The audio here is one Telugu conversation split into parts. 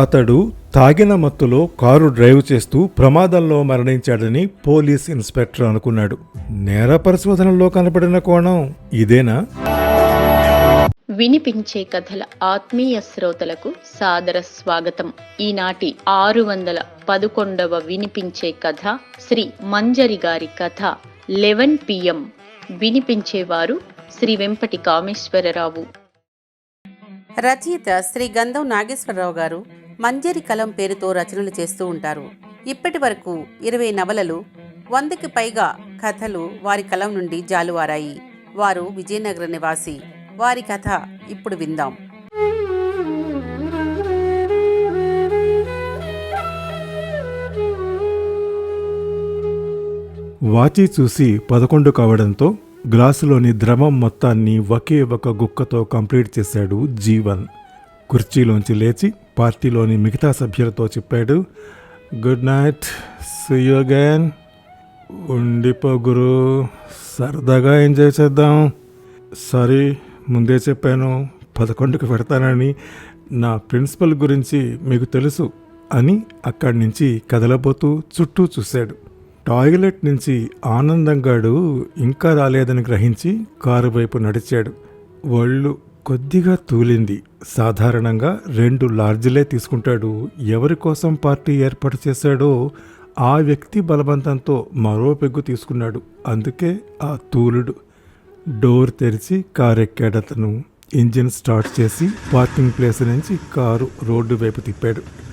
అతడు తాగిన మత్తులో కారు డ్రైవ్ చేస్తూ ప్రమాదంలో మరణించాడని పోలీస్ ఇన్స్పెక్టర్ అనుకున్నాడు. నేర పరిశోధనలో కనపడిన కోణం ఇదేనా? వినిపించే కథల ఆత్మీయ శ్రోతలకు సాదర స్వాగతం. ఈనాటి ఆరు వందల పదకొండవ వినిపించే కథ శ్రీ మంజరి గారి కథ లెవెన్ పిఎం. వినిపించేవారు శ్రీ వెంపటి కామేశ్వరరావు. రచయిత శ్రీ గంధం నాగేశ్వరరావు గారు మంజరి కలం పేరుతో రచనలు చేస్తూ ఉంటారు. ఇప్పటి వరకు ఇరవై నవలలు వందకి పైగా కథలు వారి కలం నుండి జాలువారాయి. వారు విజయనగర నివాసి. వారి కథ ఇప్పుడు విందాం. వాచి చూసి పదకొండు కావడంతో గ్లాసులోని ద్రవం మొత్తాన్ని ఒకే ఒక గుక్కతో కంప్లీట్ చేశాడు జీవన్. కుర్చీలోంచి లేచి పార్టీలోని మిగతా సభ్యులతో చెప్పాడు. గుడ్ నైట్ సుయోగన్ ఉండిపో గురు. సరదాగా ఎంజాయ్ చేద్దాం. సారీ ముందే చెప్పాను. పదకొండుకు పెడతానని నా ప్రిన్సిపల్ గురించి మీకు తెలుసు అని అక్కడి నుంచి కదలబోతూ చుట్టూ చూశాడు. టాయిలెట్ నుంచి ఆనందంగాడు ఇంకా రాలేదని గ్రహించి కారు వైపు నడిచాడు. ఒళ్ళు కొద్దిగా తూలింది. సాధారణంగా రెండు లార్జ్లే తీసుకుంటాడు. ఎవరి కోసం పార్టీ ఏర్పాటు చేశాడో ఆ వ్యక్తి బలవంతంతో మరో పెగ్గు తీసుకున్నాడు. అందుకే ఆ తూలుడు. డోర్ తెరిచి కారు ఎక్కాడు అతను ఇంజిన్ స్టార్ట్ చేసి పార్కింగ్ ప్లేస్ నుంచి కారు రోడ్డు వైపు తిప్పాడు.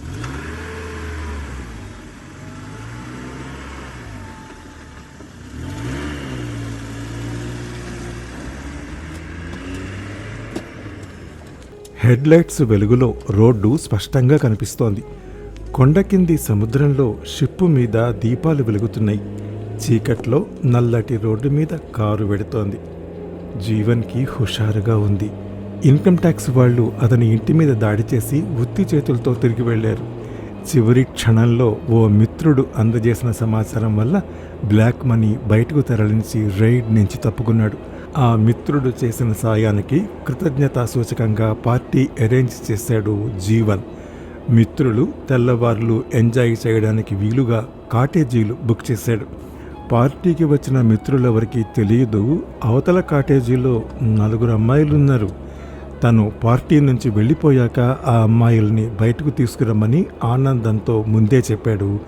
హెడ్లైట్స్ వెలుగులో రోడ్డు స్పష్టంగా కనిపిస్తోంది. కొండ కింది సముద్రంలో షిప్పు మీద దీపాలు వెలుగుతున్నాయి. చీకట్లో నల్లటి రోడ్డు మీద కారు వెడుతోంది. జీవన్కి హుషారుగా ఉంది. ఇన్కమ్ ట్యాక్స్ వాళ్ళు అతని ఇంటి మీద దాడి చేసి ఉత్తి చేతులతో తిరిగి వెళ్ళారు. చివరి క్షణంలో ఓ మిత్రుడు అందజేసిన సమాచారం వల్ల బ్లాక్ మనీ బయటకు తరలించి రైడ్ నుంచి తప్పుకున్నాడు. ఆ మిత్రుడు చేసిన సాయానికి కృతజ్ఞతా సూచకంగా పార్టీ అరేంజ్ చేశాడు జీవన్. మిత్రులు తెల్లవార్లు ఎంజాయ్ చేయడానికి వీలుగా కాటేజీలు బుక్ చేశాడు. పార్టీకి వచ్చిన మిత్రులెవరికి తెలియదు అవతల కాటేజీలో నలుగురు అమ్మాయిలున్నారు. తను పార్టీ నుంచి వెళ్ళిపోయాక ఆ అమ్మాయిల్ని బయటకు తీసుకురమ్మని ఆనందంతో ముందే చెప్పాడు.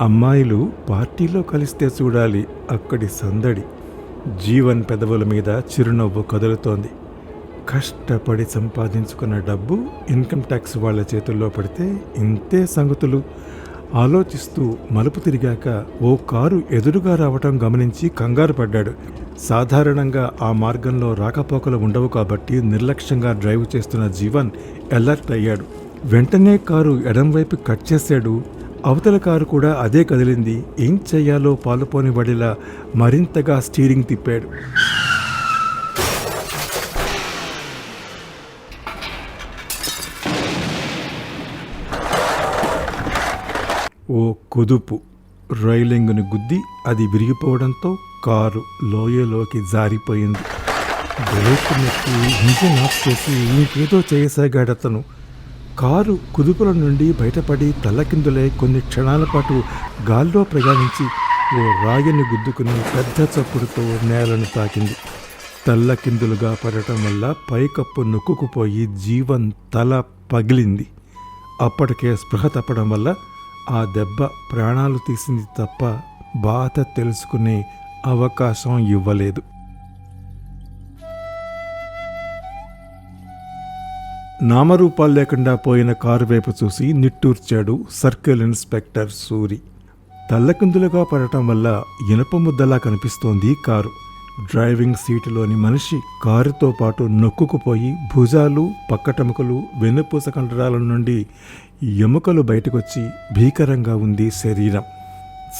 అమ్మాయిలు పార్టీలో కలిస్తే చూడాలి అక్కడి సందడి. జీవన్ పెదవుల మీద చిరునవ్వు కదులుతోంది. కష్టపడి సంపాదించుకున్న డబ్బు ఇన్కమ్ ట్యాక్స్ వాళ్ళ చేతుల్లో పడితే ఇంతే సంగతులు. ఆలోచిస్తూ మలుపు తిరిగాక ఓ కారు ఎదురుగా రావటం గమనించి కంగారు పడ్డాడు. సాధారణంగా ఆ మార్గంలో రాకపోకలు ఉండవు కాబట్టి నిర్లక్ష్యంగా డ్రైవ్ చేస్తున్న జీవన్ అలర్ట్ అయ్యాడు. వెంటనే కారు ఎడంవైపు కట్ చేశాడు. అవతల కారు కూడా అదే కదిలింది. ఏం చేయాలో పాలుపోని వడిలా మరింతగా స్టీరింగ్ తిప్పాడు. ఓ కుదుపు. రైలింగ్ను గుద్ది అది విరిగిపోవడంతో కారు లోయలోకి జారిపోయింది. బ్రేక్ నొక్కి ఇంజిన్ ఆఫ్ చేసి ఇంకేదో చేయసాగాడతను. కారు కుదుపుల నుండి బయటపడి తల్లకిందులై కొన్ని క్షణాల పాటు గాల్లో ప్రయాణించి ఓ రాయిని గుద్దుకుని పెద్ద చప్పుడుతో నేలను తాకింది. తల్లకిందులుగా పడటం వల్ల పైకప్పు నొక్కుకుపోయి జీవన్ తల పగిలింది. అప్పటికే స్పృహ తప్పడం వల్ల ఆ దెబ్బ ప్రాణాలు తీసింది తప్ప బాధ తెలుసుకునే అవకాశం ఇవ్వలేదు. నామరూపాలు లేకుండా పోయిన కారు వైపు చూసి నిట్టూర్చాడు సర్కిల్ ఇన్స్పెక్టర్ సూరి. తల్లకిందులుగా పడటం వల్ల ఇనుప ముద్దలా కనిపిస్తోంది కారు. డ్రైవింగ్ సీటులోని మనిషి కారుతో పాటు నొక్కుకుపోయి భుజాలు పక్కటెముకలు వెన్నుపూస కండరాల నుండి ఎముకలు బయటకొచ్చి భీకరంగా ఉంది శరీరం.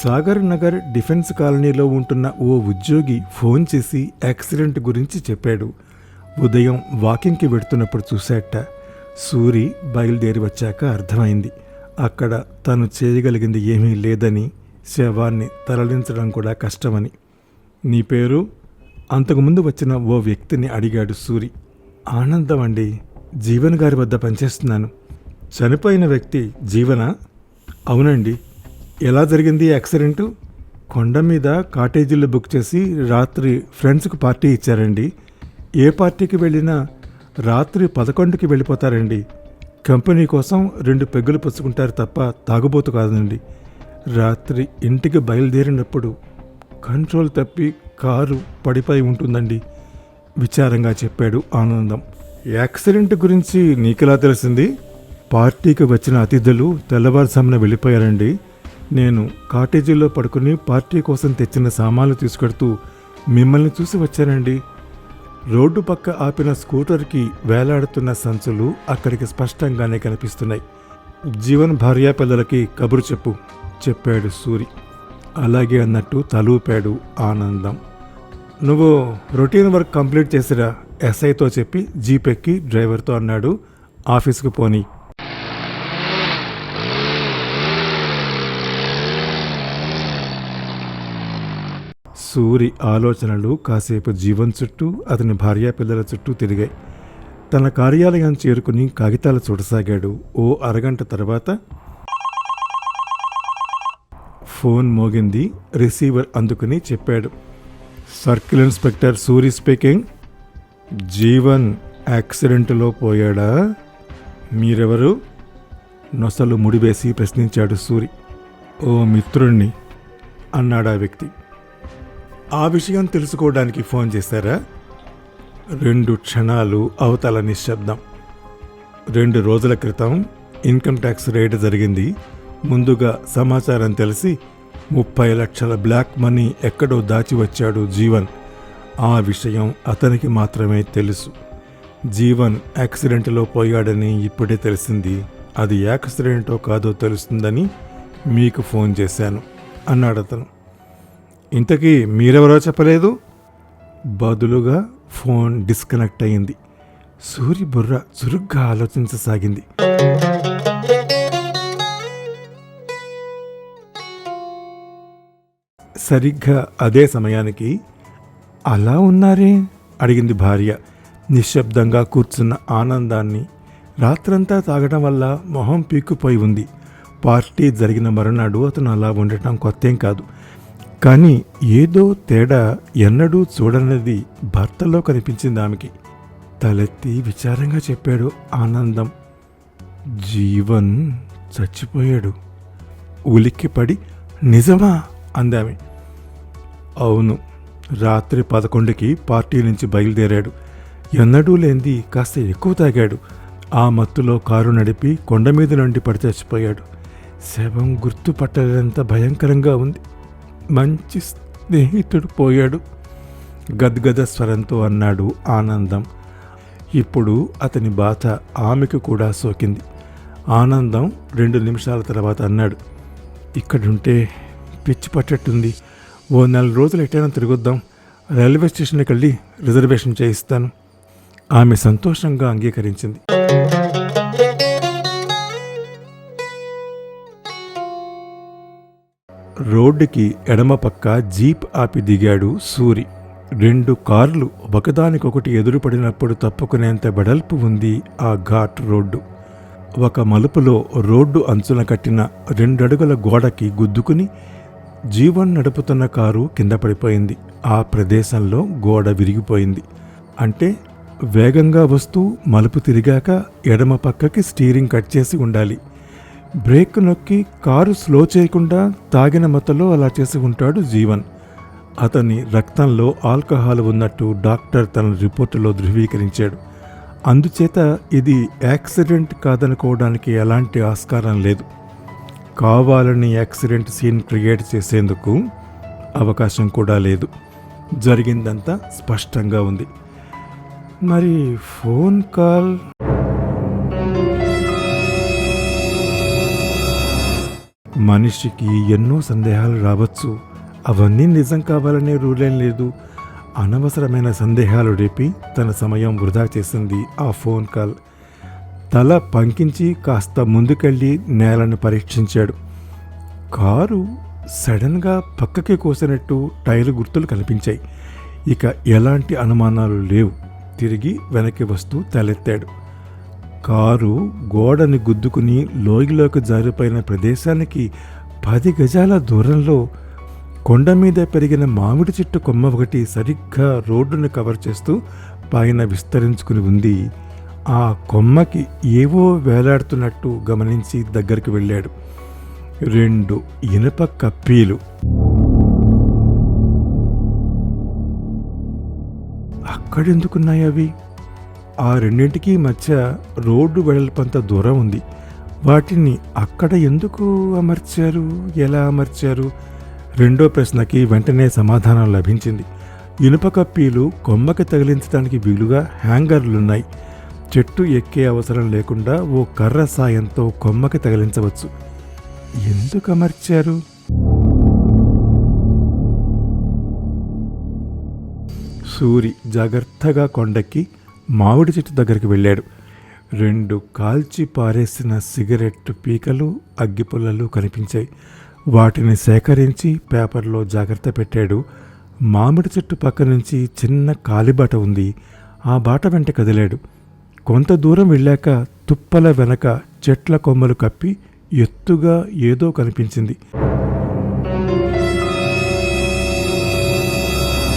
సాగర్ నగర్ డిఫెన్స్ కాలనీలో ఉంటున్న ఓ ఉద్యోగి ఫోన్ చేసి యాక్సిడెంట్ గురించి చెప్పాడు. ఉదయం వాకింగ్కి వెడుతున్నప్పుడు చూశాట సూరి బయలుదేరి వచ్చాక అర్థమైంది. అక్కడ తను చేయగలిగింది ఏమీ లేదని శవాన్ని తరలించడం కూడా కష్టమని. నీ పేరు? అంతకుముందు వచ్చిన ఓ వ్యక్తిని అడిగాడు సూరి. ఆనందం అండి జీవన్ గారి వద్ద పనిచేస్తున్నాను. చనిపోయిన వ్యక్తి జీవన? అవునండి. ఎలా జరిగింది యాక్సిడెంటు? కొండ మీద కాటేజీలు బుక్ చేసి రాత్రి ఫ్రెండ్స్కి పార్టీ ఇచ్చారండి. ఏ పార్టీకి వెళ్ళినా రాత్రి పదకొండుకి వెళ్ళిపోతారండి. కంపెనీ కోసం రెండు పెగ్గులు పుచ్చుకుంటారు తప్ప తాగుబోతు కాదండి. రాత్రి ఇంటికి బయలుదేరినప్పుడు కంట్రోల్ తప్పి కారు పడిపోయి ఉంటుందండి విచారంగా చెప్పాడు ఆనందం. యాక్సిడెంట్ గురించి నీకెలా తెలిసింది? పార్టీకి వచ్చిన అతిథులు తెల్లవారుజామున వెళ్ళిపోయారండి. నేను కాటేజీలో పడుకుని పార్టీ కోసం తెచ్చిన సామాన్లు తీసుకెడుతూ మిమ్మల్ని చూసి వచ్చానండి. రోడ్డు పక్క ఆపిన స్కూటర్కి వేలాడుతున్న సంచులు అక్కడికి స్పష్టంగానే కనిపిస్తున్నాయి. జీవన్ భార్యా పిల్లలకి కబురు చెప్పు చెప్పాడు సూరి. అలాగే అన్నట్టు తలూపాడు ఆనందం. నువ్వు రొటీన్ వర్క్ కంప్లీట్ చేసిరా ఎస్ఐతో చెప్పి జీప్ ఎక్కి డ్రైవర్తో అన్నాడు. ఆఫీస్కి పోని. సూరి ఆలోచనలు కాసేపు జీవన్ చుట్టూ అతని భార్యాపిల్లల చుట్టూ తిరిగాయి. తన కార్యాలయం చేరుకుని కాగితాలు చూడసాగాడు ఓ అరగంట తర్వాత ఫోన్ మోగింది. రిసీవర్ అందుకుని చెప్పాడు. Circle inspector Suri speaking. Jeevan యాక్సిడెంట్లో పోయాడా? మీరెవరు? నొసలు ముడివేసి ప్రశ్నించాడు సూరి. ఓ మిత్రుణ్ణి అన్నాడా వ్యక్తి. ఆ విషయం తెలుసుకోవడానికి ఫోన్ చేశారా? రెండు క్షణాలు అవతల నిశ్శబ్దం. రెండు రోజుల క్రితం ఇన్కమ్ ట్యాక్స్ రేడ్ జరిగింది. ముందుగా సమాచారం తెలిసి ముప్పై లక్షల బ్లాక్ మనీ ఎక్కడో దాచి వచ్చాడు జీవన్. ఆ విషయం అతనికి మాత్రమే తెలుసు. జీవన్ యాక్సిడెంట్లో పోయాడని ఇప్పుడే తెలిసింది. అది యాక్సిడెంటో కాదో తెలుస్తుందని మీకు ఫోన్ చేశాను అన్నాడు అతను ఇంతకీ మీరెవరో చెప్పలేదు? బదులుగా ఫోన్ డిస్కనెక్ట్ అయింది సూరి బుర్ర చురుగ్గా ఆలోచించసాగింది. సరిగ్గా అదే సమయానికి అలా ఉన్నారే? అడిగింది భార్య. నిశ్శబ్దంగా కూర్చున్న ఆనందాన్ని రాత్రంతా తాగడం వల్ల మొహం పీక్కుపోయి ఉంది. పార్టీ జరిగిన మరునాడు అతను అలా ఉండటం కొత్తేం కాదు. కానీ ఏదో తేడా ఎన్నడూ చూడనది భర్తలో కనిపించింది ఆమెకి. తలెత్తి విచారంగా చెప్పాడు ఆనందం. జీవన్ చచ్చిపోయాడు. ఉలిక్కిపడి నిజమా? అందామె. అవును రాత్రి పదకొండుకి పార్టీ నుంచి బయలుదేరాడు. ఎన్నడూ లేనిది కాస్త ఎక్కువ తాగాడు. ఆ మత్తులో కారు నడిపి కొండ మీద నుండి పడి చచ్చిపోయాడు. శవం గుర్తుపట్టలేంత భయంకరంగా ఉంది. మంచి స్నేహితుడు పోయాడు. గద్గద స్వరంతో అన్నాడు ఆనందం. ఇప్పుడు అతని బాధ ఆమెకు కూడా సోకింది. ఆనందం రెండు నిమిషాల తర్వాత అన్నాడు ఇక్కడుంటే పిచ్చి పట్టేట్టుంది. ఓ నెల రోజులు ఎటైనా తిరగొద్దాం. రైల్వే స్టేషన్కి వెళ్ళి రిజర్వేషన్ చేయిస్తాను. ఆమె సంతోషంగా అంగీకరించింది. రోడ్డుకి ఎడమపక్క జీప్ ఆపి దిగాడు సూరి. రెండు కార్లు ఒకదానికొకటి ఎదురుపడినప్పుడు తప్పుకునేంత వెడల్పు ఉంది ఆ ఘాట్ రోడ్డు. ఒక మలుపులో రోడ్డు అంచున కట్టిన రెండడుగుల గోడకి గుద్దుకుని జీవన్ నడుపుతున్న కారు కింద పడిపోయింది. ఆ ప్రదేశంలో గోడ విరిగిపోయింది. అంటే వేగంగా వస్తూ మలుపు తిరిగాక ఎడమ పక్కకి స్టీరింగ్ కట్ చేసి ఉండాలి. బ్రేక్ నొక్కి కారు స్లో చేయకుండా తాగిన మతలో అలా చేసి ఉంటాడు జీవన్. అతని రక్తంలో ఆల్కహాల్ ఉన్నట్టు డాక్టర్ తన రిపోర్టులో ధృవీకరించాడు. అందుచేత ఇది యాక్సిడెంట్ కాదనుకోవడానికి ఎలాంటి ఆస్కారం లేదు. కావాలని యాక్సిడెంట్ సీన్ క్రియేట్ చేసేందుకు అవకాశం కూడా లేదు. జరిగిందంతా స్పష్టంగా ఉంది. మరి ఫోన్ కాల్ మనిషికి ఎన్నో సందేహాలు రావచ్చు. అవన్నీ నిజం కావాలనే రూలేం లేదు. అనవసరమైన సందేహాలు రేపి తన సమయం వృధా చేసింది ఆ ఫోన్ కాల్. తల పంకించి కాస్త ముందుకెళ్ళి నేలను పరీక్షించాడు. కారు సడన్గా పక్కకి కోసినట్టు టైరు గుర్తులు కనిపించాయి. ఇక ఎలాంటి అనుమానాలు లేవు. తిరిగి వెనక్కి వస్తూ తలెత్తాడు. కారు గోడని గుద్దుకుని లోయలోకి జారిపోయిన ప్రదేశానికి పది గజాల దూరంలో కొండ మీద పెరిగిన మామిడి చెట్టు కొమ్మ ఒకటి సరిగ్గా రోడ్డును కవర్ చేస్తూ పైన విస్తరించుకుని ఉంది. ఆ కొమ్మకి ఏవో వేలాడుతున్నట్టు గమనించి దగ్గరికి వెళ్ళాడు. రెండు ఇనుప కప్పీలు. అక్కడెందుకున్నాయి అవి ఆ రెండింటికి మధ్య రోడ్డు వెడల్పంత దూరం ఉంది. వాటిని అక్కడ ఎందుకు అమర్చారు? ఎలా అమర్చారు? రెండో ప్రశ్నకి వెంటనే సమాధానం లభించింది. ఇనుప కప్పీలు కొమ్మకి తగిలించడానికి వీలుగా హ్యాంగర్లున్నాయి. చెట్టు ఎక్కే అవసరం లేకుండా ఓ కర్ర సాయంతో కొమ్మకి తగిలించవచ్చు. ఎందుకు అమర్చారు? సూరి జాగ్రత్తగా కొండెక్కి మామిడి చెట్టు దగ్గరికి వెళ్ళాడు. రెండు కాల్చి పారేసిన సిగరెట్ పీకలు అగ్గిపుల్లలు కనిపించాయి. వాటిని సేకరించి పేపర్లో జాగ్రత్త పెట్టాడు. మామిడి చెట్టు పక్క నుంచి చిన్న కాలిబాట ఉంది. ఆ బాట వెంట కదిలాడు. కొంత దూరం వెళ్ళాక తుప్పల వెనక చెట్ల కొమ్మలు కప్పి ఎత్తుగా ఏదో కనిపించింది.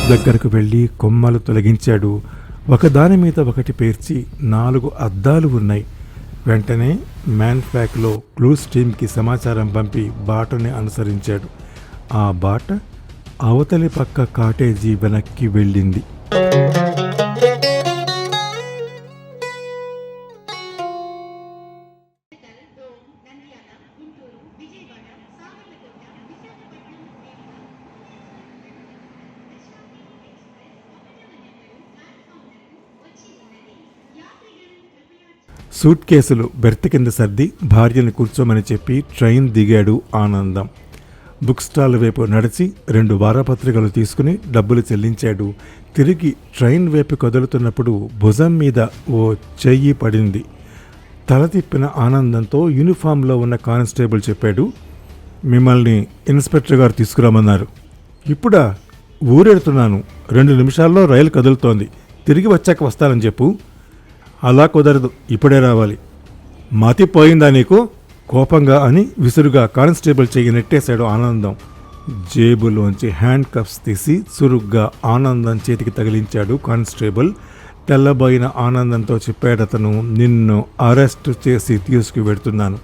దగ్గరకు వెళ్ళి కొమ్మలు తొలగించాడు. ఒకదాని మీద ఒకటి పేర్చి నాలుగు అద్దాలు ఉన్నాయి. వెంటనే మ్యాన్ ఫ్యాక్లో క్లూస్ టీమ్కి సమాచారం పంపి బాటని అనుసరించాడు. ఆ బాట అవతలి పక్క కాటేజీ వెనక్కి వెళ్ళింది. సూట్ కేసులు బెర్త్ కింద సర్ది భార్యని కూర్చోమని చెప్పి ట్రైన్ దిగాడు ఆనందం. బుక్ స్టాల్ వైపు నడిచి రెండు వారపత్రికలు తీసుకుని డబ్బులు చెల్లించాడు. తిరిగి ట్రైన్ వైపు కదులుతున్నప్పుడు భుజం మీద ఓ చెయ్యి పడింది. తల తిప్పిన ఆనందంతో యూనిఫామ్లో ఉన్న కానిస్టేబుల్ చెప్పాడు మిమ్మల్ని ఇన్స్పెక్టర్ గారు తీసుకురామన్నారు. ఇప్పుడా? ఊరెడుతున్నాను. రెండు నిమిషాల్లో రైలు కదులుతోంది. తిరిగి వచ్చాక వస్తానని చెప్పు. అలా కుదరదు. ఇప్పుడే రావాలి. మతి పోయిందా నీకు? కోపంగా అని విసురుగా కానిస్టేబుల్ చెయ్యి నెట్టేశాడు ఆనందం. జేబులోంచి హ్యాండ్ కప్స్ తీసి చురుగ్గా ఆనందం చేతికి తగిలించాడు కానిస్టేబుల్. తెల్లబోయిన ఆనందంతో చెప్పాడతను నిన్ను అరెస్ట్ చేసి తీసుకువెడుతున్నాను.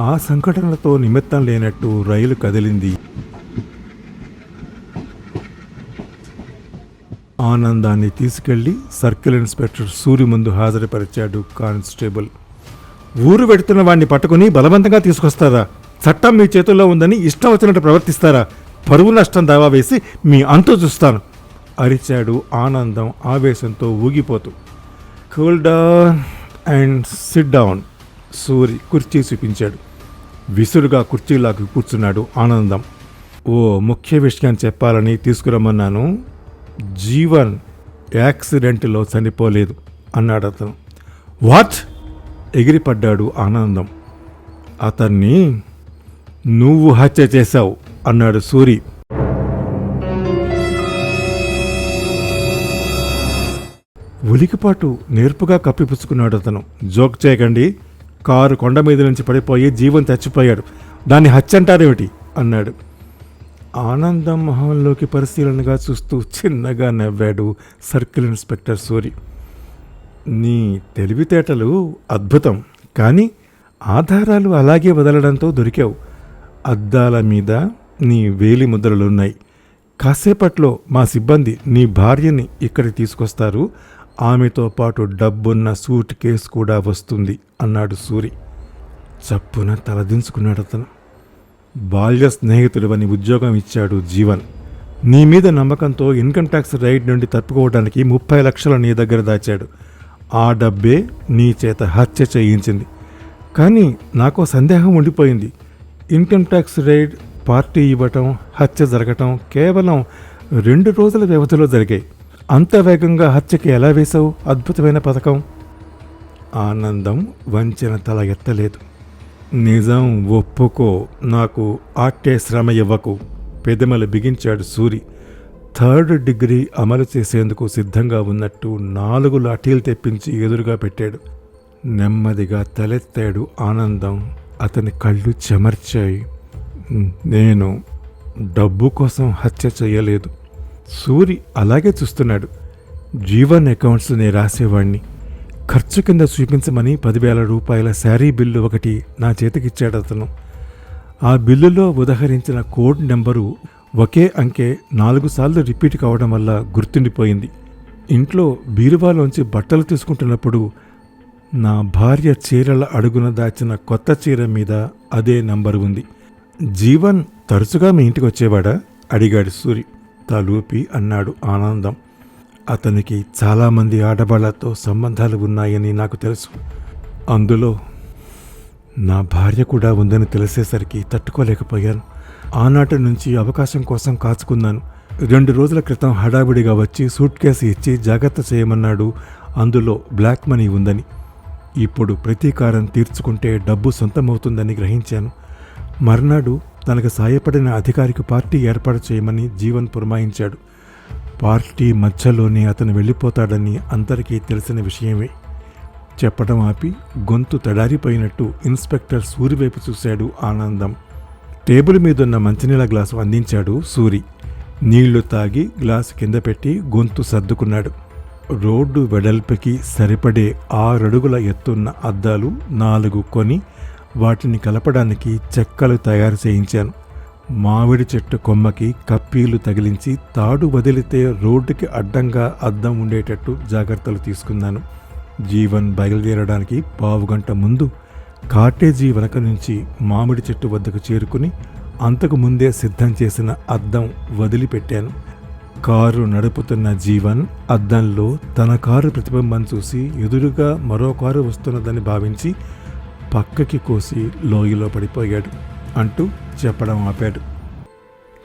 ఆ సంఘటనలతో నిమిత్తం లేనట్టు రైలు కదిలింది. ఆనందాన్ని తీసుకెళ్ళి సర్కిల్ ఇన్స్పెక్టర్ సూర్య ముందు హాజరుపరిచాడు కానిస్టేబుల్. ఊరు పెడుతున్న వాడిని పట్టుకుని బలవంతంగా తీసుకొస్తారా? చట్టం మీ చేతుల్లో ఉందని ఇష్టం వచ్చినట్టు ప్రవర్తిస్తారా? పరువు నష్టం దావా వేసి మీ అంతు చూస్తాను. అరిచాడు ఆనందం ఆవేశంతో ఊగిపోతూ. Cool down and sit down Suri కుర్చీ చూపించాడు. విసురుగా కుర్చీలాగా కూర్చున్నాడు ఆనందం. ఓ ముఖ్య విషయం చెప్పాలని తీసుకురమ్మన్నాను. జీవన్ యాక్సిడెంట్లో చనిపోలేదు అన్నాడు అతను. వాట్? ఎగిరిపడ్డాడు ఆనందం. అతన్ని నువ్వు హత్య చేశావు అన్నాడు సూరి. ఉలికిపాటు నేర్పుగా కప్పిపుచ్చుకున్నాడు అతను. జోక్ చేయకండి. కారు కొండ మీద నుంచి పడిపోయి జీవం చచ్చిపోయాడు. దాన్ని హత్య అంటారేమిటి? అన్నాడు. ఆనందం మొహంలోకి పరిశీలనగా చూస్తూ చిన్నగా నవ్వాడు సర్కిల్ ఇన్స్పెక్టర్ సూరి. నీ తెలివితేటలు అద్భుతం కానీ ఆధారాలు అలాగే వదలడంతో దొరికావు. అద్దాల మీద నీ వేలి ముద్రలున్నాయి. కాసేపట్లో మా సిబ్బంది నీ భార్యని ఇక్కడికి తీసుకొస్తారు. ఆమెతో పాటు డబ్బున్న సూట్ కేసు కూడా వస్తుంది అన్నాడు సూరి. చప్పున తలదించుకున్నాడు అతను బాల్య స్నేహితుడివని ఉద్యోగం ఇచ్చాడు జీవన్. నీ మీద నమ్మకంతో ఇన్కమ్ ట్యాక్స్ రైడ్ నుండి తప్పుకోవడానికి ముప్పై లక్షలు నీ దగ్గర దాచాడు. ఆ డబ్బే నీ చేత హత్య చేయించింది. కానీ నాకు సందేహం ఉండిపోయింది. ఇన్కమ్ ట్యాక్స్ రైడ్ పార్టీ ఇవ్వటం హత్య జరగటం కేవలం రెండు రోజుల వ్యవధిలో జరిగాయి. అంత వేగంగా హత్యకి ఎలా వేశావు? అద్భుతమైన పథకం. ఆనందం వంచిన తల ఎత్తలేదు. నిజం ఒప్పుకో. నాకు ఆట్టే శ్రమ ఇవ్వకు. పెదమలు బిగించాడు సూరి. థర్డ్ డిగ్రీ అమలు చేసేందుకు సిద్ధంగా ఉన్నట్టు నాలుగు లాఠీలు తెప్పించి ఎదురుగా పెట్టాడు. నెమ్మదిగా తలెత్తాడు ఆనందం. అతని కళ్ళు చెమర్చాయి. నేను డబ్బు కోసం హత్య చేయలేదు. సూరి అలాగే చూస్తున్నాడు. జీవన్ అకౌంట్స్ నేను రాసేవాణ్ణి. ఖర్చు కింద చూపించమని పదివేల రూపాయల శారీ బిల్లు ఒకటి నా చేతికిచ్చాడు అతను. ఆ బిల్లులో ఉదహరించిన కోడ్ నెంబరు ఒకే అంకె నాలుగు సార్లు రిపీట్ కావడం వల్ల గుర్తుండిపోయింది. ఇంట్లో బీరువాలోంచి బట్టలు తీసుకుంటున్నప్పుడు నా భార్య చీరల అడుగున దాచిన కొత్త చీర మీద అదే నంబర్ ఉంది. జీవన్ తరచుగా మీ ఇంటికి వచ్చేవాడా అడిగాడు సూరి. తలూపి అన్నాడు ఆనందం. అతనికి చాలామంది ఆడవాళ్ళతో సంబంధాలు ఉన్నాయని నాకు తెలుసు. అందులో నా భార్య కూడా ఉందని తెలిసేసరికి తట్టుకోలేకపోయాను. ఆనాటి నుంచి అవకాశం కోసం కాచుకున్నాను. రెండు రోజుల క్రితం హడావిడిగా వచ్చి సూట్ కేసు ఇచ్చి జాగ్రత్త చేయమన్నాడు. అందులో బ్లాక్ మనీ ఉందని. ఇప్పుడు ప్రతీకారం తీర్చుకుంటే డబ్బు సొంతమవుతుందని గ్రహించాను. మర్నాడు తనకు సాయపడిన అధికారికి పార్టీ ఏర్పాటు చేయమని జీవన్ పురమాయించాడు. పార్టీ మధ్యలోనే అతను వెళ్ళిపోతాడని అందరికీ తెలిసిన విషయమే. చెప్పడం ఆపి గొంతు తడారిపోయినట్టు ఇన్స్పెక్టర్ సూరి వైపు చూశాడు ఆనందం. టేబుల్ మీదున్న మంచినీళ్ళ గ్లాసు అందించాడు సూరి. నీళ్ళు తాగి గ్లాసు కింద పెట్టి గొంతు సర్దుకున్నాడు. రోడ్డు వెడల్పుకి సరిపడే ఆరడుగుల ఎత్తున్న అద్దాలు నాలుగు కొని వాటిని కలపడానికి చెక్కలు తయారు చేయించాను. మామిడి చెట్టు కొమ్మకి కప్పీలు తగిలించి తాడు వదిలితే రోడ్డుకి అడ్డంగా అద్దం ఉండేటట్టు జాగ్రత్తలు తీసుకున్నాను. జీవన్ బయలుదేరడానికి పావుగంట ముందు కాటేజీ వెనక నుంచి మామిడి చెట్టు వద్దకు చేరుకుని అంతకు ముందే సిద్ధం చేసిన అద్దం వదిలిపెట్టాను. కారు నడుపుతున్న జీవన్ అద్దంలో తన కారు ప్రతిబింబం చూసి ఎదురుగా మరో కారు వస్తున్నదని భావించి పక్కకి కోసి లోయలో పడిపోయాడు. అంటూ చెప్పడం ఆపాడు.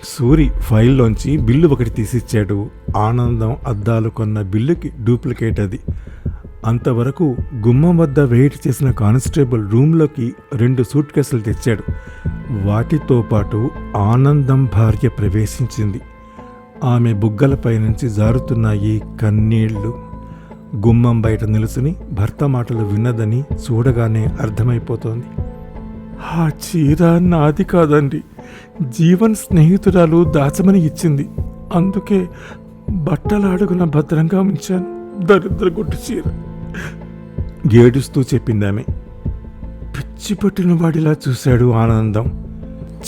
సూరి ఫైల్లోంచి బిల్లు ఒకటి తీసిచ్చాడు. ఆనందం అద్దాలు కొన్న బిల్లుకి డూప్లికేట్ అది. అంతవరకు గుమ్మం వద్ద వెయిట్ చేసిన కానిస్టేబుల్ రూమ్లోకి రెండు సూట్ కేసులు తెచ్చాడు. వాటితో పాటు ఆనందం భార్య ప్రవేశించింది. ఆమె బుగ్గలపై నుంచి జారుతున్నాయి కన్నీళ్ళు. గుమ్మం బయట నిలుసుని భర్త మాటలు విన్నదని చూడగానే అర్థమైపోతోంది. ఆ చీర నాది కాదండి. జీవన్ స్నేహితురాలు దాచమని ఇచ్చింది. అందుకే బట్టలు అడుగున భద్రంగా ఉంచాను. దరిద్ర గుట్టు చీర. ఏడుస్తూ చెప్పిందామె. పిచ్చి పట్టిన వాడిలా చూశాడు ఆనందం.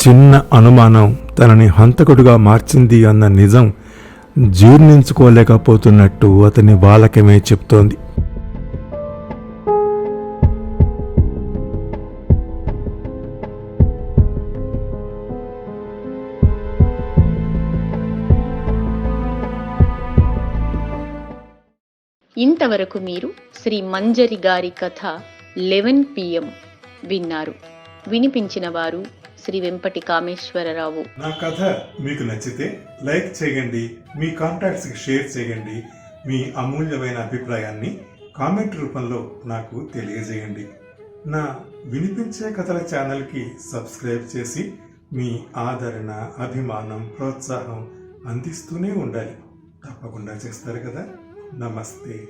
చిన్న అనుమానం తనని హంతకుడుగా మార్చింది అన్న నిజం జీర్ణించుకోలేకపోతున్నట్టు అతని బాలకమే చెప్తోంది. ఇంతవరకు మీరు శ్రీ మంజరి గారి కథ లెవెన్ పిఎం విన్నారు. వినిపించిన వారు శ్రీ వెంపటి కామేశ్వరరావు నా కథ మీకు నచ్చితే లైక్ చేయండి మీ కాంటాక్ట్స్కి షేర్ చేయండి మీ అమూల్యమైన అభిప్రాయాన్ని కామెంట్ రూపంలో నాకు తెలియజేయండి. నా వినిపించే కథల ఛానల్కి సబ్స్క్రైబ్ చేసి మీ ఆదరణ అభిమానం ప్రోత్సాహం అందిస్తూనే ఉండాలి. తప్పకుండా చేస్తారు కదా. నమస్తే.